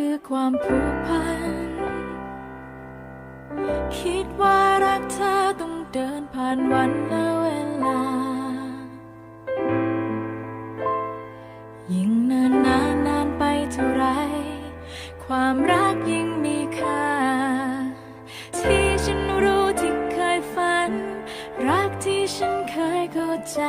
คือความผูกพัน คิดว่ารักเธอต้องเดินผ่านวันและเวลา ยิ่งนานนานนานไปเท่าไร ความรักยิ่งมีค่า ที่ฉันรู้ที่เคยฝัน รักที่ฉันเคยเข้าใจ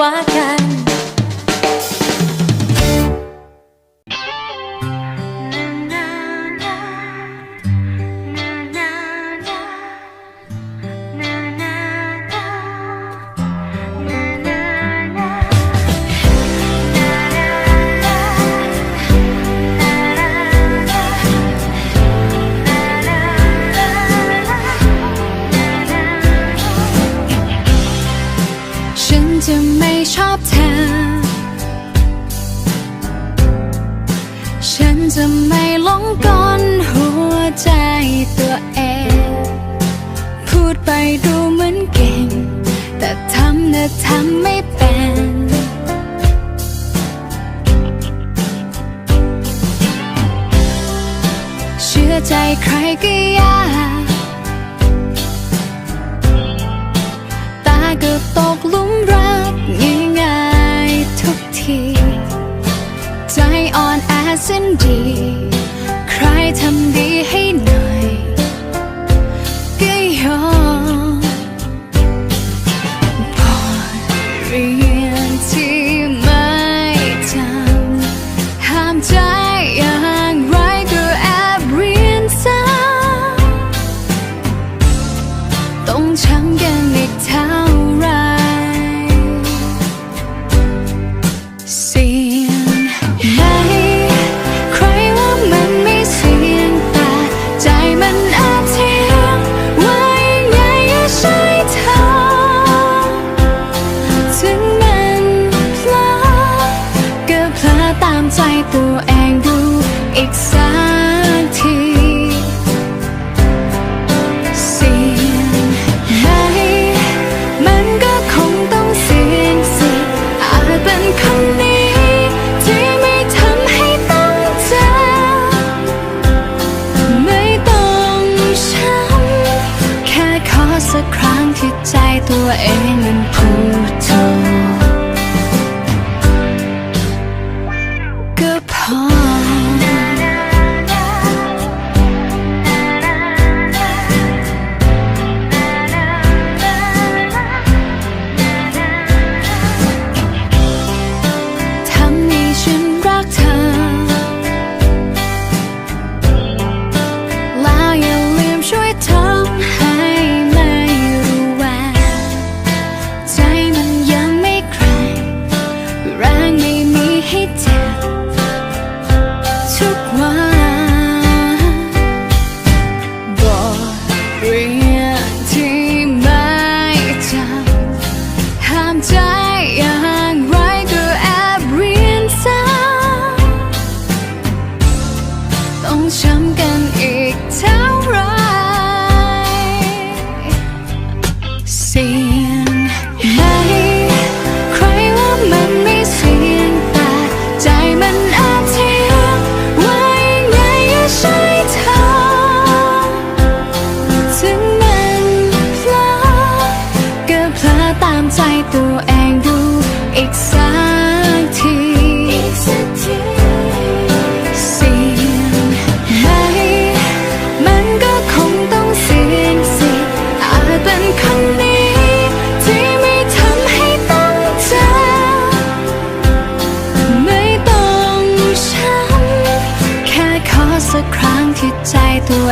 ว่ากัน ก็ยากตาเกือตกลุมรักยิ่ง่ายทุกที ใจอ่อนแอสิ้นดี ใครทำดี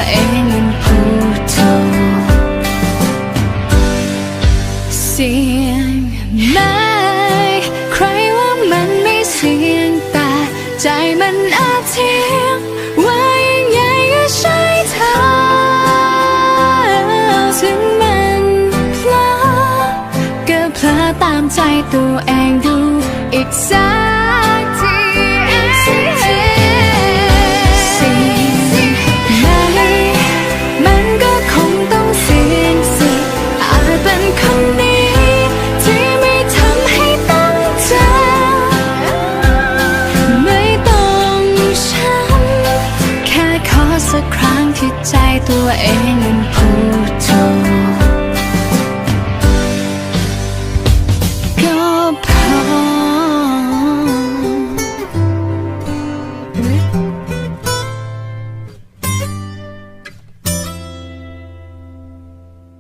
เองมันผู้เท่าเสียงไหมใครว่ามันไม่เสียงแต่ใจมันอาเทียงว่ายังไงก็ใช่เธอถึงมันเพลาก็เพลอตามใจตัวเองดูอีกสัก anh